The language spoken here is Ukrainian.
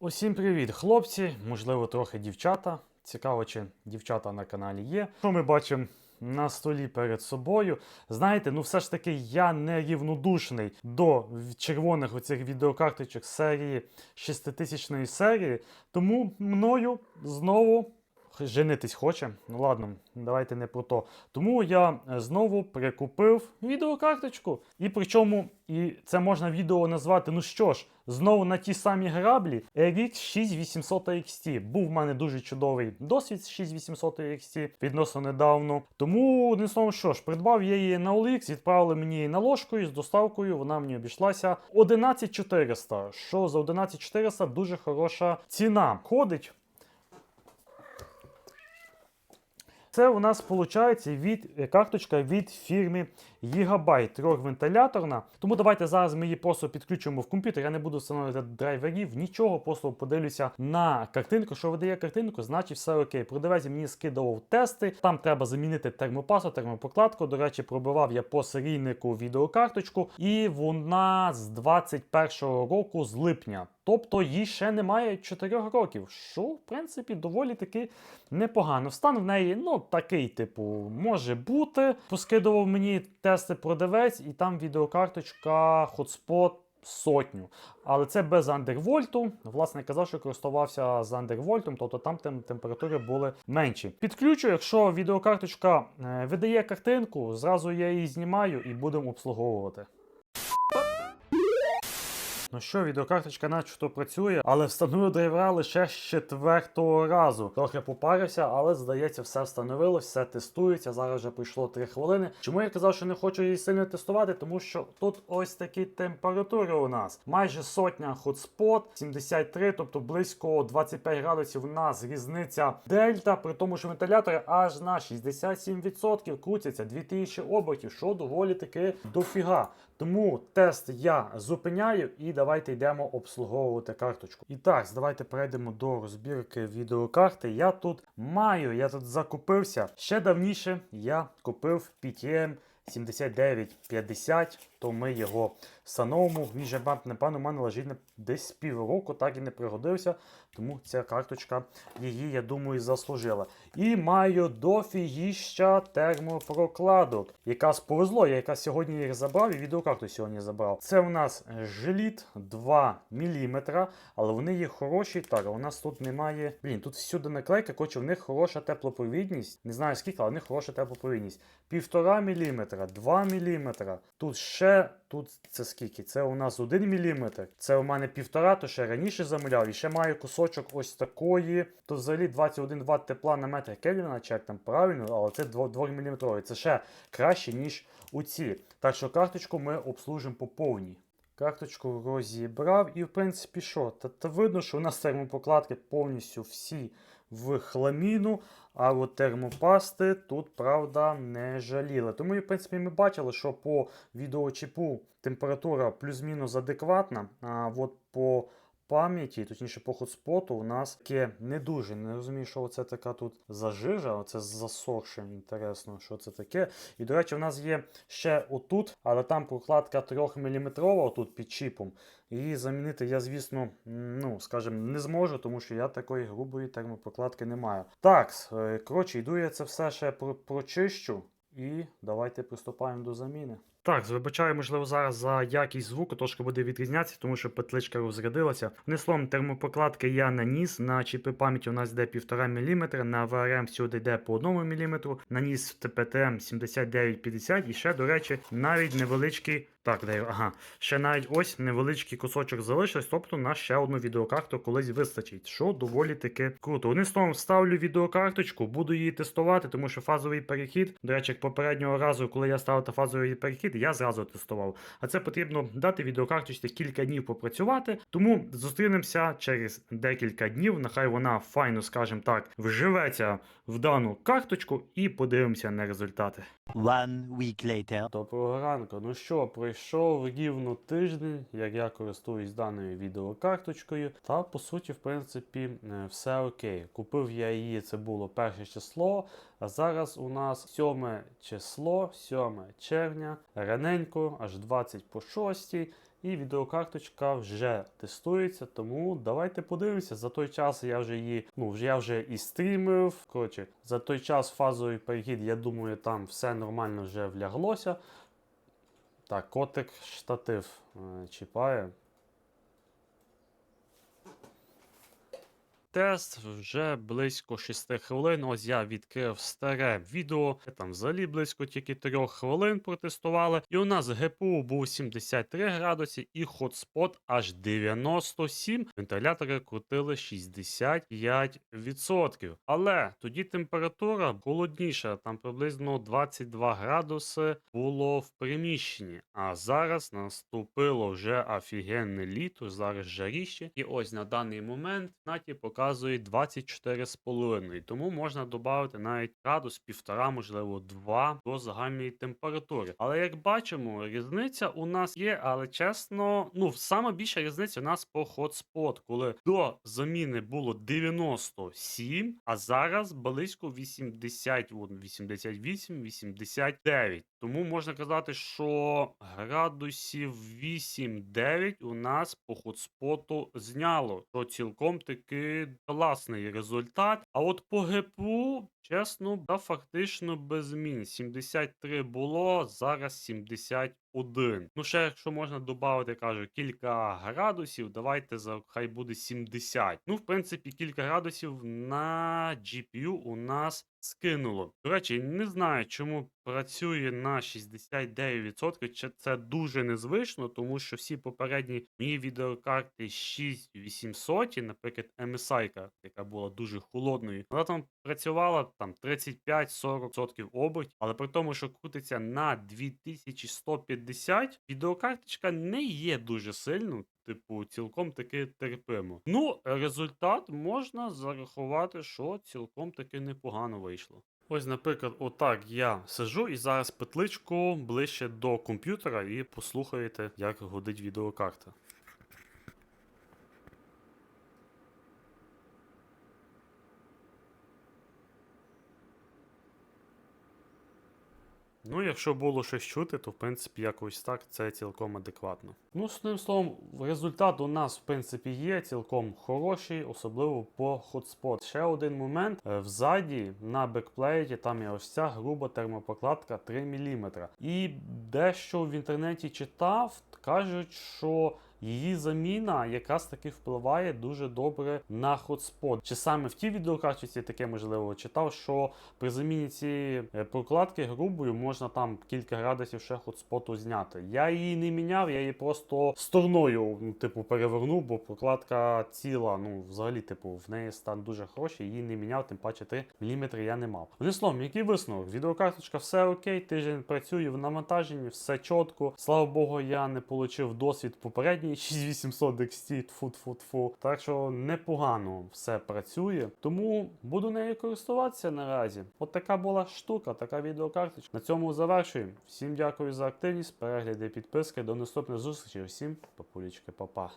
Усім привіт, хлопці, можливо, трохи дівчата. Цікаво, чи дівчата на каналі є. Що ми бачимо на столі перед собою? Знаєте, ну все ж таки я не рівнодушний до червоних оцих відеокарточок серії 6000 серії, тому мною знову женитись хоче. Ну ладно, давайте не про то. Тому я е, знову прикупив відеокарточку. І причому, і це можна відео назвати, ну що ж, знову на ті самі граблі RX 6800 XT. Був в мене дуже чудовий досвід з 6800 XT відносно недавно. Тому не словом, що ж, придбав я її на OLX, відправили мені її наложкою з доставкою. Вона мені обійшлася 11400. Що за 11400 дуже хороша ціна. Ходить Це у нас виходить від е, карточка від фірми Gigabyte, трьохвентиляторна. Тому давайте зараз ми її просто підключимо в комп'ютер. Я не буду встановлювати драйверів, нічого, просто подивлюся на картинку. Що видає картинку, значить все окей. Продавець мені скидував тести. Там треба замінити термопасу, термопрокладку. До речі, пробивав я по серійнику відеокарточку, і вона з 21-го року з липня. Тобто їй ще немає 4 років, що в принципі доволі таки непогано. Стан в неї, ну такий, типу, може бути. Поскидував мені тести продавець, і там відеокарточка Hotspot сотню. Але це без андервольту. Власне казав, що користувався з андервольтом, тобто там тем- температури були менші. Підключу, якщо відеокарточка е, видає картинку, зразу я її знімаю і будемо обслуговувати. Ну що, відеокарточка начебто працює, але встановив драйвера лише з четвертого разу. Трохи попарився, але здається, все встановилось, все тестується. Зараз вже пройшло 3 хвилини. Чому я казав, що не хочу її сильно тестувати? Тому що тут ось такі температури у нас. Майже сотня хотспот, 73, тобто близько 25 градусів у нас різниця дельта, при тому, що вентилятори аж на 67% крутяться 2000 обертів, що доволі таки дофіга. Тому тест я зупиняю і давайте йдемо обслуговувати карточку. І так, давайте перейдемо до розбірки відеокарти. Я тут маю, я тут закупився. Ще давніше я купив PTM 7950, то ми його встановимо. Він же, мабуть, напевно, у мене лежить десь півроку, так і не пригодився. Тому ця карточка її, я думаю, заслужила. І маю дофігіща термопрокладок. Якраз повезло, я якраз сьогодні їх забрав і відеокарту сьогодні забрав. Це у нас желіт 2 мм, але вони є хороші. Так, у нас тут немає. Блін, тут всюди наклейка, коротше, в них хороша теплопровідність. Не знаю скільки, але в них хороша теплопровідність. 1,5 мм, 2 мм. Тут ще, тут це скільки? Це у нас 1 мм. Це у мене півтора, то ще раніше замовляв. І ще маю кусочок ось такої. То взагалі 21 Вт тепла на метр Кельвіна, чи як там правильно, але це 2 мм. Це ще краще, ніж у ці. Так що карточку ми обслужимо по повній. Карточку розібрав і, в принципі, що? Та видно, що у нас термопокладки повністю всі в хламіну, а от термопасти тут, правда, не жаліли. Тому, в принципі, ми бачили, що по відеочіпу температура плюс-мінус адекватна, а от по пам'яті, точніше по хотспоту, у нас таке не дуже. Не розумію, що це така тут за жижа, оце засохше. Інтересно, що це таке. І, до речі, у нас є ще отут, але там прокладка 3 мм отут під чіпом. Її замінити я, звісно, ну, скажімо, не зможу, тому що я такої грубої термопрокладки не маю. Так, е, коротше, йду я це все ще прочищу. І давайте приступаємо до заміни. Так, вибачаю, можливо, зараз за якість звуку трошки буде відрізнятися, тому що петличка розрядилася. Не словом, термопокладки я наніс. На чіпи пам'яті у нас йде 1,5 мм, на VRM всюди йде по 1 мм, наніс в ТПТМ 7950 і ще, до речі, навіть невеличкий. Так, де, ага, ще навіть ось невеличкий кусочок залишився, тобто на ще одну відеокарту колись вистачить, що доволі таки круто. Одним словом, ставлю відеокарточку, буду її тестувати, тому що фазовий перехід, до речі, попереднього разу, коли я ставив та фазовий перехід, я зразу тестував. А це потрібно дати відеокарточці кілька днів попрацювати. Тому зустрінемося через декілька днів. Нехай вона файно, скажімо так, вживеться в дану карточку і подивимося на результати. One week later. Доброго ранку. Ну що, пройшов рівно тиждень, як я користуюсь даною відеокарточкою. Та по суті, в принципі, е, все окей. Купив я її, це було перше число. А зараз у нас 7 число, 7 червня, раненько, аж 20 по 6. І відеокарточка вже тестується, тому давайте подивимося. За той час я вже її, ну вже я вже і стрімив. Коротше, за той час фазовий перехід, я думаю, там все нормально вже вляглося. Так, котик штатив е, чіпає. Тест вже близько 6 хвилин. Ось я відкрив старе відео. Там взагалі близько тільки 3 хвилин протестували. І у нас ГПУ був 73 градуси і хотспот аж 97. Вентилятори крутили 65%. Але тоді температура холодніша, там приблизно 22 градуси було в приміщенні. А зараз наступило вже офігенне літо, зараз жаріще. І ось на даний момент наті показує 24,5. Тому можна додати навіть градус, півтора, можливо, два до загальної температури. Але як бачимо, різниця у нас є, але чесно, ну саме більша різниця у нас по хотспот, коли до заміни було 97, а зараз близько 80, от, 88, 89. Тому можна казати, що градусів 8-9 у нас по хотспоту зняло, що цілком таки класний результат. А от по ГПУ, чесно, да, фактично без змін. 73 було, зараз 71. Ну, ще якщо можна додати, кажу, кілька градусів, давайте за хай буде 70. Ну, в принципі, кілька градусів на GPU у нас скинуло. До речі, не знаю, чому працює на 69%. Чи це дуже незвично, тому що всі попередні мої відеокарти 6800, наприклад, MSI, яка була дуже холодною, вона там працювала там 35-40% обертів, але при тому, що крутиться на 2150, відеокарточка не є дуже сильною. Типу, цілком таки терпимо. Ну, результат можна зарахувати, що цілком таки непогано вийшло. Ось, наприклад, отак я сижу і зараз петличку ближче до комп'ютера і послухаєте, як годить відеокарта. Ну, якщо було щось чути, то в принципі якось так це цілком адекватно. Ну, з одним словом, результат у нас в принципі є цілком хороший, особливо по хотспот. Ще один момент. Е, Взаді на бекплеєті там є ось ця груба термопокладка 3 мм. І дещо в інтернеті читав, кажуть, що її заміна якраз таки впливає дуже добре на хотспот. Чи саме в тій відеокартці таке можливо читав, що при заміні цієї е, прокладки грубою можна там кілька градусів ще хотспоту зняти. Я її не міняв, я її просто стороною, ну, типу, перевернув, бо прокладка ціла. Ну, взагалі, типу, в неї стан дуже хороший, її не міняв, тим паче 3 мм я не мав. Одним словом, який висновок? Відеокарточка все окей, тиждень працює в навантаженні, все чітко. Слава Богу, я не отримав досвід попередній 6800 XT, тфу тфу тфу Так що непогано все працює. Тому буду нею користуватися наразі. От така була штука, така відеокарточка. На цьому завершуємо. Всім дякую за активність, перегляди, підписки. До наступних зустрічей. Всім папулічки, папа.